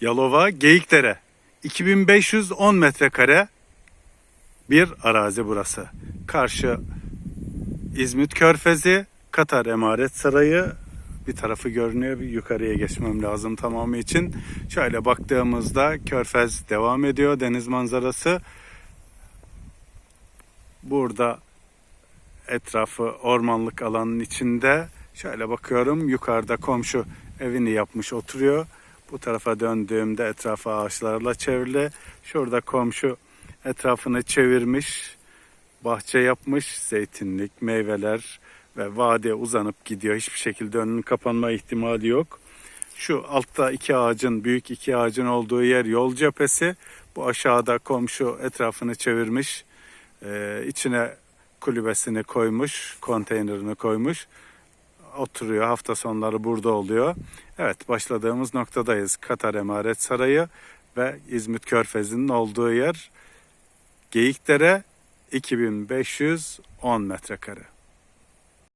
Yalova Geyikdere 2510 metrekare bir arazi burası. Karşı İzmit Körfezi, Katar Emaret Sarayı bir tarafı görünüyor. Bir yukarıya geçmem lazım tamamı için. Şöyle baktığımızda Körfez devam ediyor. Deniz manzarası. Burada etrafı ormanlık alanın içinde. Şöyle bakıyorum yukarıda komşu evini yapmış oturuyor. Bu tarafa döndüğümde etrafı ağaçlarla çevrili. Şurada komşu etrafını çevirmiş. Bahçe yapmış. Zeytinlik, meyveler ve vadiye uzanıp gidiyor. Hiçbir şekilde önünün kapanma ihtimali yok. Şu altta iki ağacın, büyük iki ağacın olduğu yer yol cephesi. Bu aşağıda komşu etrafını çevirmiş. Ee, içine kulübesini koymuş, konteynerini koymuş. Oturuyor. Hafta sonları burada oluyor. Evet, başladığımız noktadayız. Katar Emaret Sarayı ve İzmit Körfezi'nin olduğu yer Geyikdere 2510 metrekare.